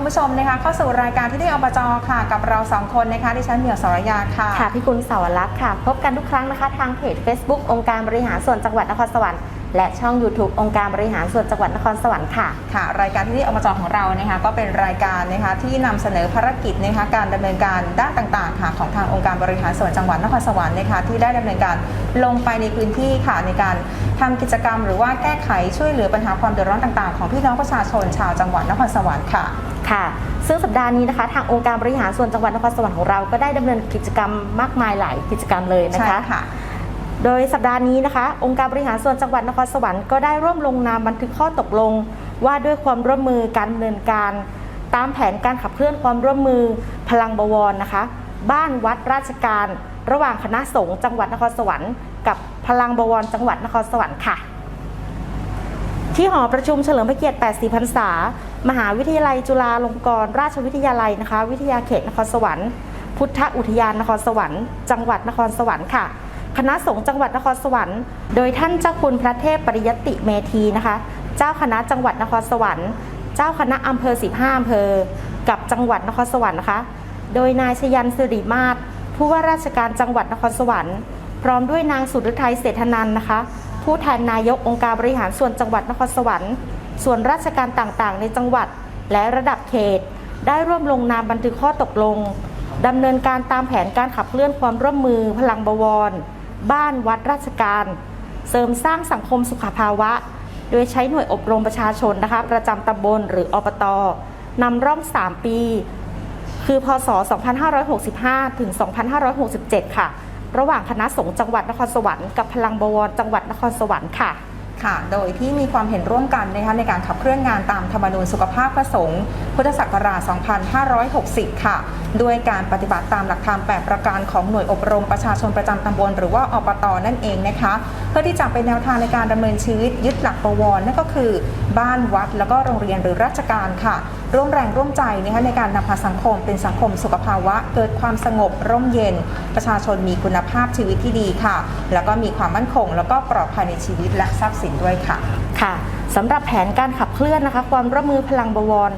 คุณผู้ชมนะคะเข้าสู่รายการที่ได้อบจค่ะ กับเราสองคนนะคะดิฉันเหมียวสรยาค่ะ ค่ะพี่กุลสาวรักษ์ค่ะ พบกันทุกครั้งนะคะ ทางเพจ Facebook องค์การบริหารส่วนจังหวัดนครสวรรค์ และช่อง YouTube องค์การบริหารส่วนจังหวัดนครสวรรค์ค่ะ ค่ะ รายการที่ได้อบจของเรานะคะก็เป็นรายการนะคะที่นำเสนอภารกิจนะคะการดำเนินการด้านต่างๆค่ะของทางองค์การบริหารส่วนจังหวัดนครสวรรค์นะคะที่ได้ดำเนินการลงไปในพื้นที่ค่ะในการทำกิจกรรม หรือว่าแก้ไขช่วยเหลือปัญหาความเดือดร้อนต่างๆ ของพี่น้องประชาชนชาวจังหวัดนครสวรรค์ค่ะค่ะ ซึ่งสัปดาห์นี้นะคะ ทางองค์การบริหารส่วนจังหวัดนครสวรรค์ของเราก็ได้ดำเนินกิจกรรมมากมายหลายกิจกรรมเลยนะใช่คะค่ะ โดยสัปดาห์นี้นะคะ องค์การบริหารส่วนจังหวัดนครสวรรค์ก็ได้ร่วมลงนามบันทึกข้อตกลง ว่าด้วยความร่วมมือการดำเนินการ ตามแผนการขับเคลื่อนความร่วมมือพลังบวรนะคะ บ้านวัดราชการ ระหว่างคณะสงฆ์จังหวัดนครสวรรค์กับพลังบวรจังหวัดนครสวรรค์ค่ะ ที่หอประชุมเฉลิมพระเกียรติ80พรรษา มหาวิทยาลัยจุฬาลงกรณราชวิทยาลัยนะคะ วิทยาเขตนครสวรรค์ พุทธอุทยานนครสวรรค์ จังหวัดนครสวรรค์ค่ะ คณะสงฆ์จังหวัดนครสวรรค์ โดยท่านเจ้าคุณพระเทพปริยติเมธีนะคะ เจ้าคณะจังหวัดนครสวรรค์ เจ้าคณะอำเภอ 15อำเภอ กับจังหวัดนครสวรรค์นะคะ โดยนายชยันสิริมาศผู้ว่าราชการจังหวัดนครสวรรค์ พร้อมด้วยนางสุรไทยเศรษฐนันนะคะ ผู้แทนนายกองค์การบริหารส่วนจังหวัดนครสวรรค์ ส่วนราชการต่างๆ ในจังหวัดและระดับเขต ได้ร่วมลงนามบันทึกข้อตกลงดำเนินการตามแผนการขับเคลื่อนความร่วมมือพลังบวร บ้านวัดราชการ เสริมสร้างสังคมสุขภาวะ โดยใช้หน่วยอบรมประชาชนนะคะ ประจำตำบลหรืออบตนำร่อง 3 ปี คือพศ 2565 ถึง 2567 ค่ะ ระหว่างคณะสงฆ์จังหวัดนครสวรรค์กับพลังบวรจังหวัดนครสวรรค์ค่ะ ค่ะ โดยที่มีความเห็นร่วมกันนะคะในการขับเคลื่อนงานตามธรรมนูญสุขภาพพระสงฆ์พุทธศักราช 2560 ค่ะ ด้วยการปฏิบัติตามหลักธรรม 8 ประการของหน่วยอบรมประชาชนประจำตำบลหรือว่าอปตนั่นเองนะคะ เพื่อที่จะเป็นแนวทางในการดำเนินชีวิตยึดหลักประวรนั่นก็คือ บ้านวัดแล้วก็โรงเรียนหรือราชการค่ะ ร่วมแรงร่วมใจนะคะในการนำพาสังคมเป็นสังคมสุขภาวะ เกิดความสงบร่มเย็น ประชาชนมีคุณภาพชีวิตที่ดีค่ะ แล้วก็มีความมั่นคง แล้วก็ปลอดภัยในชีวิตและทรัพย์สินด้วยค่ะค่ะสำหรับแผนการขับเคลื่อนนะคะ ความร่วมมือพลังบวร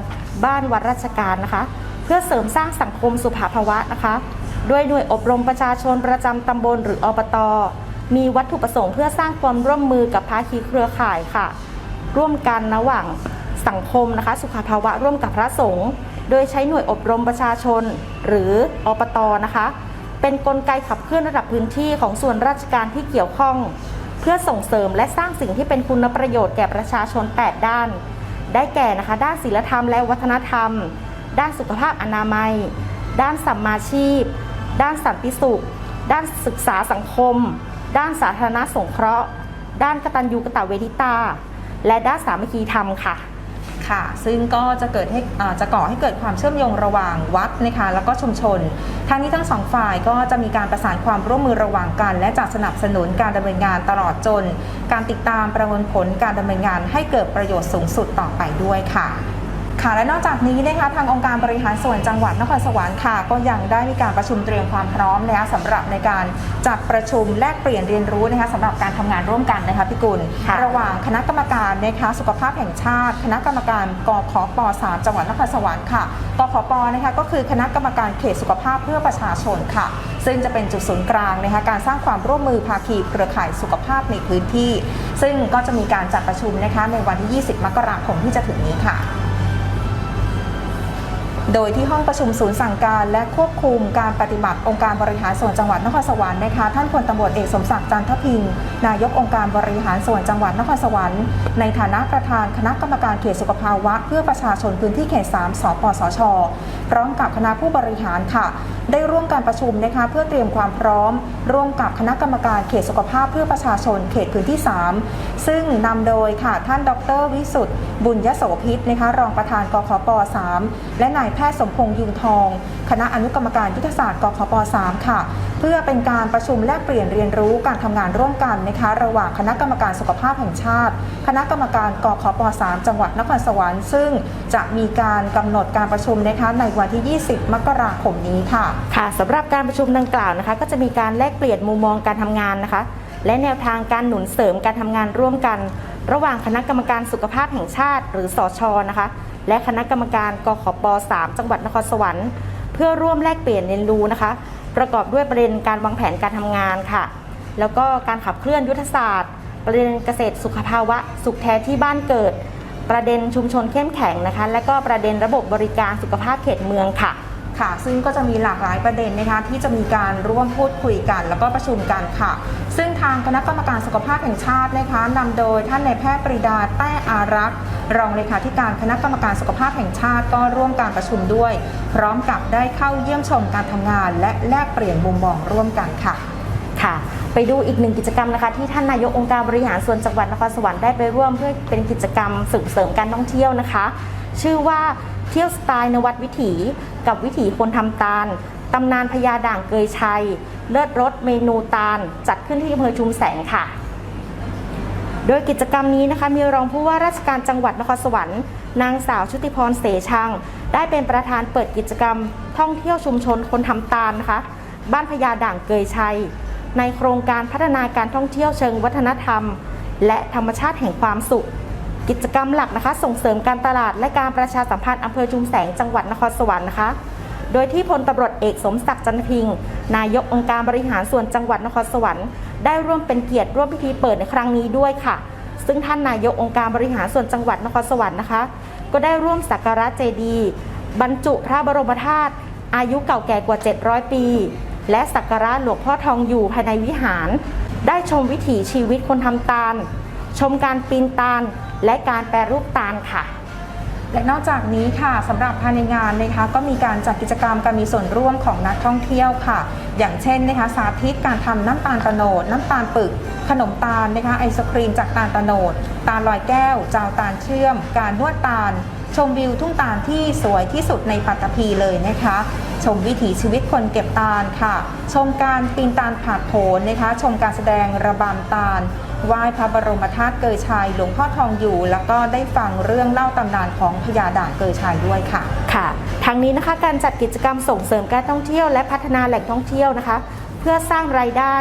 บ้านวัดราชการนะคะ เพื่อเสริมสร้างสังคมสุภาภาวะนะคะ ด้วยหน่วยอบรมประชาชนประจำตำบลหรืออบตมีวัตถุประสงค์เพื่อสร้างความร่วมมือกับภาคีเครือข่ายค่ะ ร่วมกันระหว่าง สังคมนะคะ สุขภาวะร่วมกับพระสงฆ์โดยใช้หน่วยอบรมประชาชน หรืออบตนะคะ เป็นนกลไกขับเคลื่อนระดับพื้นที่ของส่วนราชการที่เกี่ยวข้อง เพื่อส่งเสริมและสร้างสิ่งที่เป็นคุณประโยชน์แก่ประชาชน 8 ด้าน ได้แก่นะคะ ด้านศีลธรรมและวัฒนธรรม ด้านสุขภาพอนามัย ด้านสัมมาชีพ ด้านสันติสุข ด้านศึกษาสังคม ด้านสาธารณสงเคราะห์ ด้านกตัญญูกตเวทิตา และด้านสามัคคีธรรมค่ะ ค่ะ ซึ่งก็จะเกิดให้จะก่อให้เกิดความเชื่อมโยงระหว่างวัดนะคะแล้วก็ชุมชนทั้งนี้ทั้งสองฝ่ายก็จะมีการประสานความร่วมมือระหว่างกัน และจะสนับสนุนการดำเนินงานตลอดจน การติดตามประเมินผลการดำเนินงานให้เกิดประโยชน์สูงสุดต่อไปด้วยค่ะ ค่ะและนอกจากนี้นะคะทางองค์การบริหารส่วนจังหวัดนครสวรรค์ค่ะ ก็ยังได้มีการประชุมเตรียมความพร้อมนะคะสำหรับในการจัดประชุมแลกเปลี่ยนเรียนรู้นะคะสำหรับการทำงานร่วมกันนะคะพี่กุลค่ะระหว่างคณะกรรมการนะคะสุขภาพแห่งชาติ คณะกรรมการกขป3จังหวัดนครสวรรค์ค่ะกขปนะคะก็คือคณะกรรมการเขตสุขภาพเพื่อประชาชนค่ะ ซึ่งจะเป็นจุดศูนย์กลางนะคะการสร้างความร่วมมือภาคีเครือข่ายสุขภาพในพื้นที่ ซึ่งก็จะมีการจัดประชุมนะคะในวันที่ 20 มกราคมที่จะถึงนี้ค่ะ โดยที่ห้องประชุมศูนย์สั่งการและควบคุมการปฏิบัติองค์การบริหารส่วนจังหวัดนครสวรรค์นะคะท่านพลตำรวจเอกสมศักดิ์จันทพิงค์นายกองค์การบริหารส่วนจังหวัดนครสวรรค์ในฐานะประธานคณะกรรมการเขตสุขภาวะ เพื่อประชาชนพื้นที่เขต 3 สปสช พร้อมกับคณะผู้บริหารค่ะ ได้ร่วมการประชุมนะคะเพื่อเตรียมความพร้อม ร่วมกับคณะกรรมการเขตสุขภาพเพื่อประชาชนเขตพื้นที่ 3 ซึ่งนำโดยค่ะท่านดร วิสุทธ์บุญยโสพิษนะคะรองประธานกขป3 และนายแพทย์สมพงษ์ยุงทอง คณะอนุกรรมการยุทธศาสตร์กขป3 ค่ะ เพื่อเป็นการประชุมแลกเปลี่ยนเรียนรู้การทำงานร่วมกันนะคะระหว่างคณะกรรมการสุขภาพแห่งชาติ คณะกรรมการกขป3 จังหวัดนครสวรรค์ซึ่งจะมีการกำหนดการประชุมนะคะในวันที่ 20 มกราคมนี้ค่ะค่ะสำหรับการประชุมดังกล่าวนะคะ ก็จะมีการแลกเปลี่ยนมุมมองการทำงานนะคะ และแนวทางการหนุนเสริมการทำงานร่วมกัน ระหว่างคณะกรรมการสุขภาพแห่งชาติ หรือสอชนะคะ และคณะกรรมการกขป 3 จังหวัดนครสวรรค์เพื่อร่วมแลกเปลี่ยนเรียนรู้นะคะ ประกอบด้วยประเด็นการวางแผนการทำงานค่ะ แล้วก็การขับเคลื่อนยุทธศาสตร์ ประเด็นเกษตรสุขภาวะ สุขแท้ที่บ้านเกิด ประเด็นชุมชนเข้มแข็งนะคะ และก็ประเด็นระบบบริการสุขภาพเขตเมืองค่ะ ค่ะ ซึ่งก็จะมีหลากหลายประเด็นนะคะที่จะมีการร่วมพูดคุยกัน แล้วก็ประชุมกันค่ะ ซึ่งทางคณะกรรมการสุขภาพแห่งชาตินะคะนำโดยท่านนายแพทย์ปรีดาแต้อารักษ์รองเลขาธิการคณะกรรมการสุขภาพแห่งชาติก็ร่วมการประชุมด้วย พร้อมกับได้เข้าเยี่ยมชมการทำงาน และแลกเปลี่ยนมุมมองร่วมกันค่ะค่ะไปดูอีกหนึ่งกิจกรรมนะคะที่ท่านนายกองค์การบริหารส่วนจังหวัดนครสวรรค์ได้ไปร่วมเพื่อเป็นกิจกรรมส่งเสริมการท่องเที่ยวนะคะ ชื่อว่า เที่ยวสไตล์นวัดวิถี กับวิถีคนทำตาลตำนานพญาด่างเกยชัย เลิศรสเมนูตาล จัดขึ้นที่อำเภอชุมแสงค่ะ โดยกิจกรรมนี้นะคะ มีรองผู้ว่าราชการจังหวัดนครสวรรค์ นางสาวชุติพรเสชัง ได้เป็นประธานเปิดกิจกรรม ท่องเที่ยวชุมชนคนทำตาลนะคะ บ้านพญาด่างเกยชัย ในโครงการพัฒนาการท่องเที่ยวเชิงวัฒนธรรม และธรรมชาติแห่งความสุข กิจกรรมหลักนะคะ ส่งเสริมการตลาดและการประชาสัมพันธ์อำเภอชุมแสงจังหวัดนครสวรรค์นะคะโดยที่พลตำรวจเอกสมศักดิ์จันทพิง นายกองค์การบริหารส่วนจังหวัดนครสวรรค์ได้ร่วมเป็นเกียรติร่วมพิธีเปิดในครั้งนี้ด้วยค่ะ ซึ่งท่านนายกองค์การบริหารส่วนจังหวัดนครสวรรค์นะคะ ก็ได้ร่วมสักการะเจดีย์บรรจุพระบรมธาตุอายุเก่าแก่กว่า 700 ปี และสักการะหลวงพ่อทองอยู่ภายในวิหาร ได้ชมวิถีชีวิตคนทำตาล ชมการปีนตาลและการแปรรูปตาลค่ะ และนอกจากนี้ค่ะสำหรับภายในงานนะคะก็มีการจัดกิจกรรมการมีส่วนร่วมของนักท่องเที่ยวค่ะ อย่างเช่นนะคะสาธิตการทำน้ำตาลตะโนดน้ำตาลปึก ขนมตาลนะคะไอศครีมจากตาลตะโนดตาลลอยแก้ว จาวตาลเชื่อม การนวดตาล ชมวิวทุ่งตาลที่สวยที่สุดในปัตตภีเลยนะคะ ชมวิถีชีวิตคนเก็บตาลค่ะ ชมการปีนตาลผาดโผนนะคะ ชมการแสดงระบำตาล ไหว้พระบรมธาตุเกยชัยหลวงพ่อทองอยู่ แล้วก็ได้ฟังเรื่องเล่าตำนานของพญาด่างเกยชัยด้วยค่ะ ค่ะ ทางนี้นะคะการจัดกิจกรรมส่งเสริมการท่องเที่ยวและพัฒนาแหล่งท่องเที่ยวนะคะ เพื่อสร้างรายได้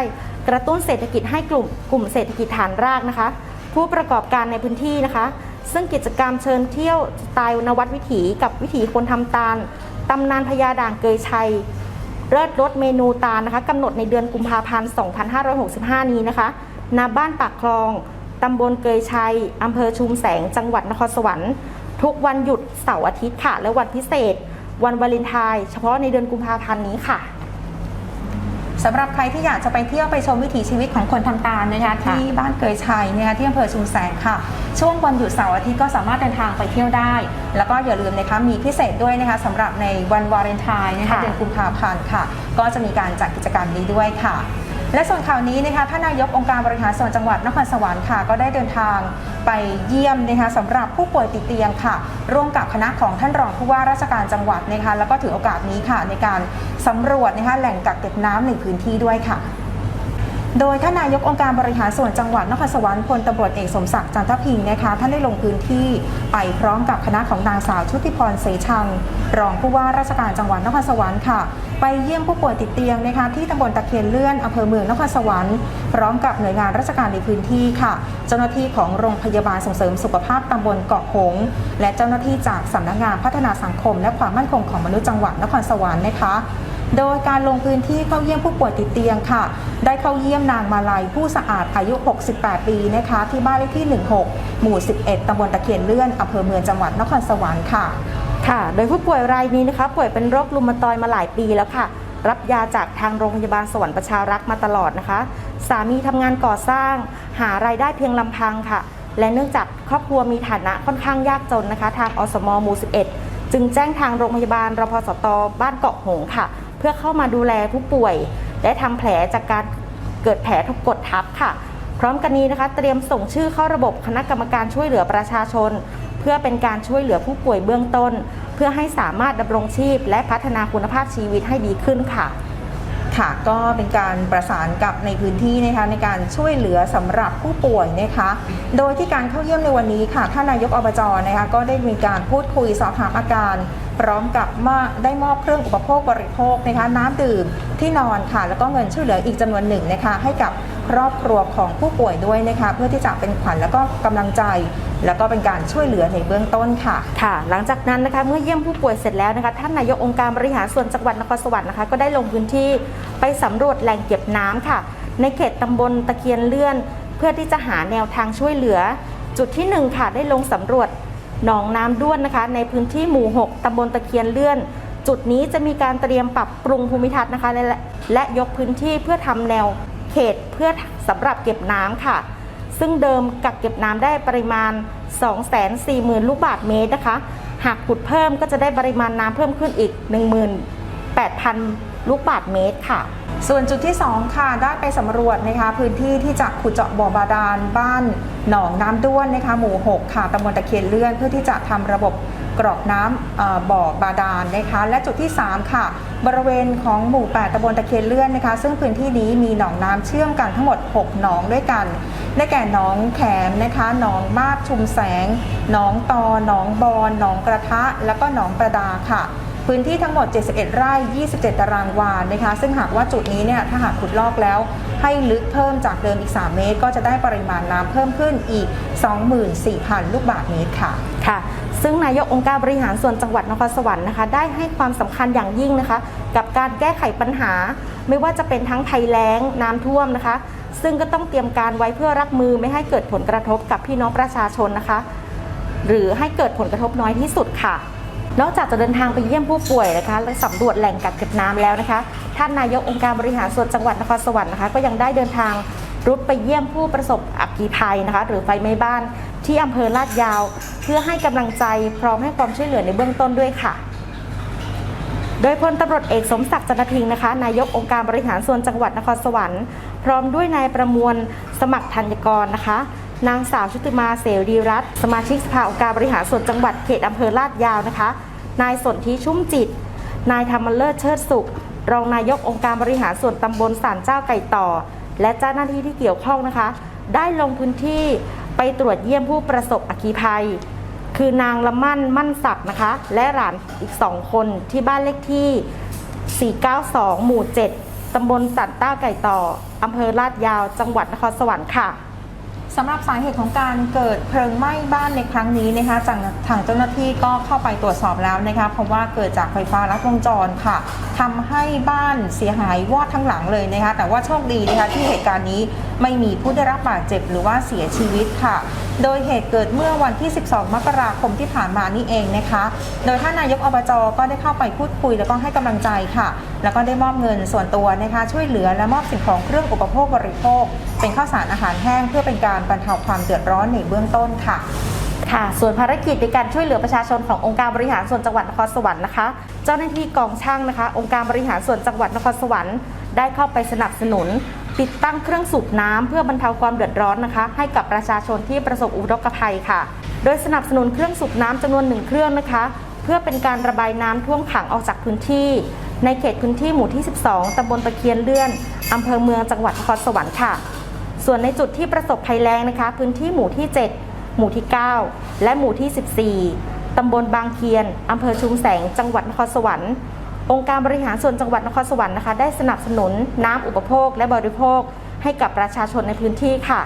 กระตุ้นเศรษฐกิจให้กลุ่มกลุ่มเศรษฐกิจฐานรากนะคะ ผู้ประกอบการในพื้นที่นะคะ ซึ่งกิจกรรมเชิญเที่ยวสไตล์นวัดวิถี กับวิถีคนทำตาลตำนานพญาด่างเกยชัยเลิศรสเมนูตาลนะคะกำหนดในเดือนกุมภาพันธ์ 2565 นี้นะคะ ณบ้านปากคลอง ตำบลเกยชัย อำเภอชุมแสง จังหวัดนครสวรรค์ ทุกวันหยุดเสาร์อาทิตย์ค่ะ และวันพิเศษ วันวาเลนไทน์เฉพาะในเดือนกุมภาพันธ์นี้ค่ะสำหรับใครที่อยากจะไปเที่ยวไปชมวิถีชีวิตของคนทำตาลนะคะที่บ้านเกยชัยนะคะที่อำเภอชุมแสงค่ะ ช่วงวันหยุดเสาร์อาทิตย์ก็สามารถเดินทางไปเที่ยวได้ แล้วก็อย่าลืมนะคะมีพิเศษด้วยนะคะสำหรับในวันวาเลนไทน์นะคะค่ะเดือนกุมภาพันธ์ค่ะ ก็จะมีการจัดกิจกรรมนี้ด้วยค่ะ และส่วนข่าวนี้นะคะท่านนายกองค์การบริหารส่วนจังหวัดนครสวรรค์ค่ะ ก็ได้เดินทางไปเยี่ยมนะคะสำหรับผู้ป่วยติดเตียงค่ะ ร่วมกับคณะของท่านรองผู้ว่าราชการจังหวัดนะคะแล้วก็ถือโอกาสนี้ค่ะในการสำรวจนะคะแหล่งกักเก็บน้ำในพื้นที่ด้วยค่ะ โดยท่านนายกองค์การบริหารส่วนจังหวัดนครสวรรค์พลตำรวจเอกสมศักดิ์จันทพิงค์นะคะท่านได้ลงพื้นที่ไปพร้อมกับคณะของนางสาวชุติพรเสชัง รองผู้ว่าราชการจังหวัดนครสวรรค์ค่ะ ไปเยี่ยมผู้ป่วยติดเตียงนะคะที่ตำบลตะเคียนเลื่อนอำเภอเมืองนครสวรรค์พร้อมกับหน่วยงานราชการในพื้นที่ค่ะ เจ้าหน้าที่ของโรงพยาบาลส่งเสริมสุขภาพตำบลเกาะหง และเจ้าหน้าที่จากสำนักงานพัฒนาสังคม และความมั่นคงของมนุษย์จังหวัดนครสวรรค์นะคะ โดยการลงพื้นที่เข้าเยี่ยมผู้ป่วยติดเตียงค่ะ ได้เข้าเยี่ยมนางมาลัยผู้สะอาดอายุ 68 ปีนะคะ ที่บ้านเลขที่ 16 หมู่ 11 ตำบลตะเคียนเลื่อนอำเภอเมืองจังหวัดนครสวรรค์ค่ะ ค่ะ โดยผู้ป่วยรายนี้นะคะ ป่วยเป็นโรครุมาตอยมาหลายปีแล้วค่ะ รับยาจากทางโรงพยาบาลสวรรค์ประชารักษ์มาตลอดนะคะ สามีทำงานก่อสร้าง หารายได้เพียงลำพังค่ะ และเนื่องจากครอบครัวมีฐานะค่อนข้างยากจนนะคะ ทางอสมหมู่ 11 จึงแจ้งทางโรงพยาบาลรพสตบ้านเกาะหงค่ะ พื่อเข้ามาดูแลผู้ป่วย และทำแผลจากการเกิดแผลถูกกดทับค่ะ พร้อมกันนี้นะคะ เตรียมส่งชื่อเข้าระบบคณะกรรมการช่วยเหลือประชาชน เพื่อเป็นการช่วยเหลือผู้ป่วยเบื้องต้น เพื่อให้สามารถดำรงชีพ และพัฒนาคุณภาพชีวิตให้ดีขึ้นค่ะค่ะก็เป็นการประสานกับในพื้นที่นะคะในการช่วยเหลือสำหรับผู้ป่วยนะคะ โดยที่การเข้าเยี่ยมในวันนี้ค่ะท่านนายกอบจนะคะก็ได้มีการพูดคุยสอบถามอาการ พร้อมกับมาได้มอบเครื่องอุปโภคบริโภคนะคะน้ำดื่มที่นอนค่ะ แล้วก็เงินช่วยเหลืออีกจำนวนหนึ่งนะคะให้กับครอบครัวของผู้ป่วยด้วยนะคะเพื่อที่จะเป็นขวัญแล้วก็กำลังใจ แล้วก็เป็นการช่วยเหลือในเบื้องต้นค่ะค่ะ หลังจากนั้นนะคะเมื่อเยี่ยมผู้ป่วยเสร็จแล้วนะคะท่านนายกองค์การบริหารส่วนจังหวัดนครสวรรค์นะคะก็ได้ลงพื้นที่ไปสำรวจแหล่งเก็บน้ำค่ะ ในเขตตำบลตะเคียนเลื่อน เพื่อที่จะหาแนวทางช่วยเหลือ จุดที่หนึ่งค่ะได้ลงสำรวจ หนองน้ำด้วนนะคะ ในพื้นที่หมู่ 6ตำบลตะเคียนเลื่อน จุดนี้จะมีการเตรียมปรับปรุงภูมิทัศน์นะคะ และและยกพื้นที่เพื่อทำแนวเขตเพื่อสำหรับเก็บน้ำค่ะ ซึ่งเดิมกักเก็บน้ำได้ปริมาณ 240,000 ลูกบาศก์เมตรนะคะ หากขุดเพิ่มก็จะได้ปริมาณน้ำเพิ่มขึ้นอีก 18,000 ลูกบาศเมตรค่ะ ส่วนจุดที่ 2 ค่ะ ได้ไปสำรวจนะคะพื้นที่ที่จะขุดเจาะบ่อบาดาลบ้านหนองน้ำด้วนนะคะหมู่ 6 ค่ะตำบลตะเคียนเลื่อนเพื่อที่จะทำระบบกรอกน้ำบ่อบาดาลนะคะ และจุดที่ 3 ค่ะ บริเวณของหมู่ 8ตำบลตะเคียนเลื่อนนะคะ ซึ่งพื้นที่นี้มีหนองน้ำเชื่อมกันทั้งหมด 6 หนองด้วยกัน ได้แก่หนองแขมนะคะหนองมาบชุมแสงหนองตอหนองบอนหนองกระทะ แล้วก็หนองประดาค่ะ พื้นที่ทั้งหมด 71 ไร่ 27 ตารางวานะคะ ซึ่งหากว่าจุดนี้เนี่ยถ้าหากขุดลอกแล้ว ให้ลึกเพิ่มจากเดิมอีก 3 เมตร ก็จะได้ปริมาณน้ำเพิ่มขึ้นอีก 24,000 ลูกบาศก์เมตรค่ะ ค่ะ ซึ่งนายกองค์การบริหารส่วนจังหวัดนครสวรรค์นะคะ ได้ให้ความสำคัญอย่างยิ่งนะคะ กับการแก้ไขปัญหา ไม่ว่าจะเป็นทั้งภัยแล้งน้ำท่วมนะคะ ซึ่งก็ต้องเตรียมการไว้เพื่อรับมือไม่ให้เกิดผลกระทบกับพี่น้องประชาชนนะคะ หรือให้เกิดผลกระทบน้อยที่สุดค่ะ นอกจากจะเดินทางไปเยี่ยมผู้ป่วยนะคะและสำรวจแหล่งกักเก็บน้ำแล้วนะคะ ท่านนายกองค์การบริหารส่วนจังหวัดนครสวรรค์นะคะ ก็ยังได้เดินทางรุดไปเยี่ยมผู้ประสบอัคคีภัยนะคะ หรือไฟไหม้บ้านที่อำเภอลาดยาว เพื่อให้กำลังใจพร้อมให้ความช่วยเหลือในเบื้องต้นด้วยค่ะ โดยพลตำรวจเอกสมศักดิ์จันททิงนะคะ นายกองค์การบริหารส่วนจังหวัดนครสวรรค์ พร้อมด้วยนายประมวลสมัครธัญกรนะคะ นางสาวชุติมาเสรีรัตน์สมาชิกสภาองค์การบริหารส่วนจังหวัดเขตอำเภอลาดยาวนะคะ นายสนธิชุ่มจิต นายธรรมเลิศเชิดสุข รองนายกองค์การบริหารส่วนตำบลสารเจ้าไก่ต่อ และเจ้าหน้าที่ที่เกี่ยวข้องนะคะ ได้ลงพื้นที่ไปตรวจเยี่ยมผู้ประสบอัคคีภัย คือนางละมั่นมั่นศักดิ์นะคะ และหลานอีกสองคนที่บ้านเลขที่ 492 หมู่ 7ตำบลสันต้าไก่ต่อ อำเภอลาดยาว จังหวัดนครสวรรค์ค่ะ สำหรับสาเหตุของการเกิดเพลิงไหม้บ้านในครั้งนี้นะคะจากทางเจ้าหน้าที่ก็เข้าไปตรวจสอบแล้วนะคะเพราะว่าเกิดจากไฟฟ้าลัดวงจรค่ะทำให้บ้านเสียหายวอดทั้งหลังเลยนะคะ แต่ว่าโชคดีนะคะที่เหตุการณ์นี้ไม่มีผู้ได้รับบาดเจ็บหรือว่าเสียชีวิตค่ะโดยเหตุเกิดเมื่อวันที่ 12 มกราคมที่ผ่านมานี่เองนะคะ โดยท่านนายกอบจก็ได้เข้าไปพูดคุยแล้วก็ให้กำลังใจค่ะ แล้วก็ได้มอบเงินส่วนตัวนะคะช่วยเหลือและมอบสิ่งของเครื่องอุปโภคบริโภค เป็นข้าวสารอาหารแห้งเพื่อเป็นการบรรเทาความเดือดร้อนในเบื้องต้นค่ะค่ะส่วนภารกิจในการช่วยเหลือประชาชนขององค์การบริหารส่วนจังหวัดนครสวรรค์นะคะ เจ้าหน้าที่กองช่างนะคะ องค์การบริหารส่วนจังหวัดนครสวรรค์ ได้เข้าไปสนับสนุน ติดตั้งเครื่องสูบน้ำเพื่อบรรเทาความเดือดร้อนนะคะ ให้กับประชาชนที่ประสบอุทกภัยค่ะ โดยสนับสนุนเครื่องสูบน้ำจำนวนหนึ่งเครื่องนะคะ เพื่อเป็นการระบายน้ำท่วมขังออกจากพื้นที่ ในเขตพื้นที่หมู่ที่ 12ตำบลตะเคียนเลื่อนอำเภอเมืองจังหวัดนครสวรรค์ค่ะ ส่วนในจุดที่ประสบภัยแล้งนะคะ พื้นที่หมู่ที่ 7 หมู่ที่ 9 และหมู่ที่ 14ตำบลบางเคียน อำเภอชุมแสง จังหวัดนครสวรรค์ องค์การบริหารส่วนจังหวัดนครสวรรค์นะคะ ได้สนับสนุนน้ำอุปโภค และบริโภค ให้กับประชาชนในพื้นที่ค่ะ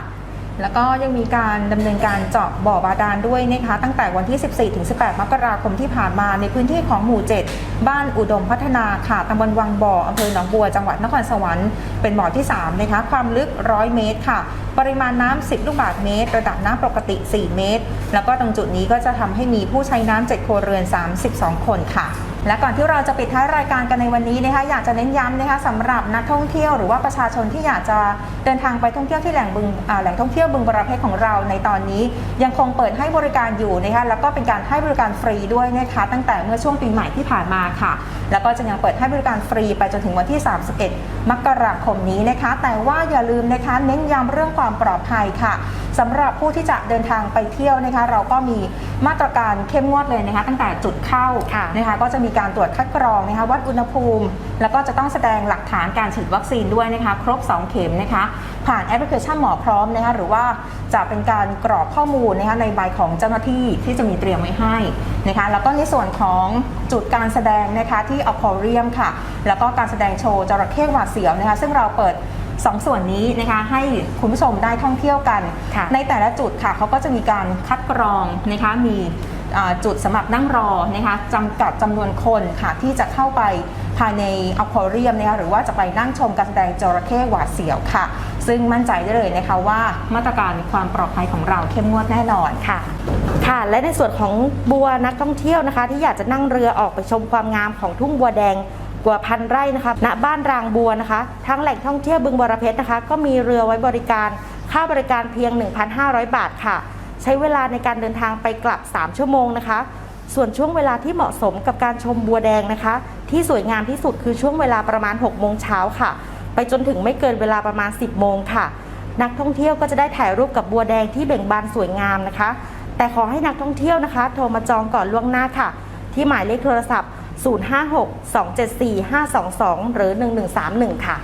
แล้วก็ยังมีการดำเนินการเจาะบ่อบาดาลด้วยนะคะ ตั้งแต่วันที่ 14ถึง18 มกราคมที่ผ่านมาในพื้นที่ของหมู่ 7 บ้านอุดมพัฒนาค่ะตำบลวังบ่ออำเภอหนองบัวจังหวัดนครสวรรค์เป็นบ่อที่3นะคะความลึก 100 เมตรค่ะปริมาณน้ำ10 ลูกบาศก์เมตร ระดับน้ำปกติ 4 เมตร แล้วก็ตรงจุดนี้ก็จะทำให้มีผู้ใช้น้ำ7ครัวเรือน 32 คนค่ะ และก่อนที่เราจะปิดท้ายรายการกันในวันนี้นะคะอยากจะเน้นย้ำนะคะสำหรับนักท่องเที่ยวหรือว่าประชาชนที่อยากจะเดินทางไปท่องเที่ยวที่แหล่งบึงแหล่งท่องเที่ยวบึงบรเพชรของเราในตอนนี้ ยังคงเปิดให้บริการอยู่นะคะแล้วก็เป็นการให้บริการฟรีด้วยนะคะตั้งแต่เมื่อช่วงปีใหม่ที่ผ่านมาค่ะ แล้วก็จะยังเปิดให้บริการฟรีไปจนถึงวันที่ 31 มกราคมนี้นะคะ แต่ว่าอย่าลืมนะคะเน้นย้ำเรื่องความปลอดภัยค่ะ สำหรับผู้ที่จะเดินทางไปเที่ยวนะคะ เราก็มีมาตรการเข้มงวดเลยนะคะ ตั้งแต่จุดเข้าค่ะนะคะ ก็จะมีการตรวจคัดกรองนะคะ วัดอุณหภูมิ แล้วก็จะต้องแสดงหลักฐานการฉีดวัคซีนด้วยนะคะ ครบ 2 เข็มนะคะ ผ่านแอปพลิเคชันหมอพร้อมนะคะหรือว่าจะเป็นการกรอกข้อมูลนะคะในใบของเจ้าหน้าที่ที่จะมีเตรียมไว้ให้นะคะ แล้วก็ในส่วนของจุดการแสดงนะคะที่อควาเรียมค่ะ แล้วก็การแสดงโชว์จระเข้หวาดเสียวนะคะ ซึ่งเราเปิด สองส่วนนี้นะคะให้คุณผู้ชมได้ท่องเที่ยวกันค่ะในแต่ละจุดค่ะเขาก็จะมีการคัดกรองนะคะมีอ่าจุดสำหรับนั่งรอนะคะจำกัดจำนวนคนค่ะที่จะเข้าไปภายในอควาเรียมนะคะหรือว่าจะไปนั่งชมการแสดงจระเข้หวาดเสียวค่ะ ซึ่งมั่นใจได้เลยนะคะว่ามาตรการความปลอดภัยของเราเข้มงวดแน่นอนค่ะค่ะ และในส่วนของบัวนักท่องเที่ยวนะคะ ที่อยากจะนั่งเรือออกไปชมความงามของทุ่งบัวแดง กว่าพันไร่นะคะณบ้านรางบัวนะคะทางแหล่งท่องเที่ยวบึงบรเพชรนะคะ ก็มีเรือไว้บริการค่าบริการเพียง 1,500 บาทค่ะ ใช้เวลาในการเดินทางไปกลับ 3 ชั่วโมงนะคะ ส่วนช่วงเวลาที่เหมาะสมกับการชมบัวแดงนะคะ ที่สวยงามที่สุดคือช่วงเวลาประมาณ 6 โมงเช้าค่ะ ไปจนถึงไม่เกินเวลาประมาณ 10 โมงค่ะ นักท่องเที่ยวก็จะได้ถ่ายรูปกับบัวแดงที่เบ่งบานสวยงามนะคะ แต่ขอให้นักท่องเที่ยวนะคะ โทรมาจองก่อนล่วงหน้าค่ะ ที่หมายเลขโทรศัพท์ 056-274-522 หรือ 1131 ค่ะ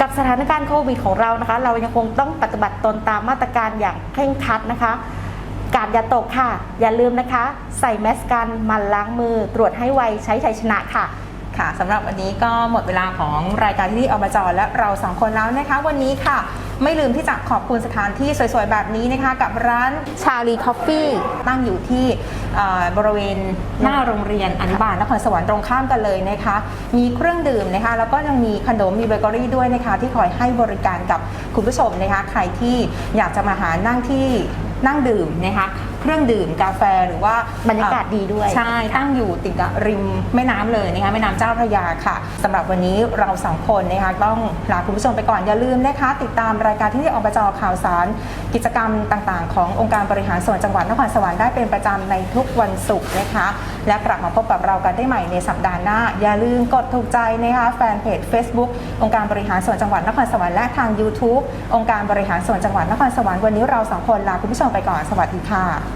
กับสถานการณ์โควิดของเรานะคะ เรายังคงต้องปฏิบัติตนตามมาตรการอย่างเคร่งครัดนะคะ การอย่าตกค่ะ อย่าลืมนะคะ ใส่แมสกันมันล้างมือ ตรวจให้ไวใช้ชัยชนะค่ะ ค่ะสำหรับวันนี้ก็หมดเวลาของรายการที่นี่อบจและเราสองคนแล้วนะคะ วันนี้ค่ะ ไม่ลืมที่จะขอบคุณสถานที่สวยๆ แบบนี้นะคะ กับร้านชาลีคอฟฟี่ตั้งอยู่ที่บริเวณหน้าโรงเรียนอนุบาลนครสวรรค์ตรงข้ามกันเลยนะคะ มีเครื่องดื่มนะคะ แล้วก็ยังมีขนมมีเบเกอรี่ด้วยนะคะ ที่คอยให้บริการกับคุณผู้ชมนะคะ ใครที่อยากจะมาหานั่งที่นั่งดื่มนะคะ เครื่องดื่มกาแฟหรือว่าบรรยากาศดีด้วย ใช่ ตั้งอยู่ติดกับริมแม่น้ำเลยนะคะแม่น้ำเจ้าพระยาค่ะสำหรับวันนี้เราสองคนนะคะต้องลาคุณผู้ชมไปก่อนอย่าลืมนะคะติดตามรายการที่นี่อบจข่าวสาร กิจกรรมต่างๆ ขององค์การบริหารส่วนจังหวัดนครสวรรค์ได้เป็นประจำในทุกวันศุกร์นะคะ และกลับมาพบกับเรากันได้ใหม่ในสัปดาห์หน้า อย่าลืมกดถูกใจนะคะแฟนเพจ Facebook องค์การบริหารส่วนจังหวัดนครสวรรค์และทาง YouTube องค์การบริหารส่วนจังหวัดนครสวรรค์วันนี้เราสองคนลาคุณผู้ชมไปก่อนสวัสดีค่ะ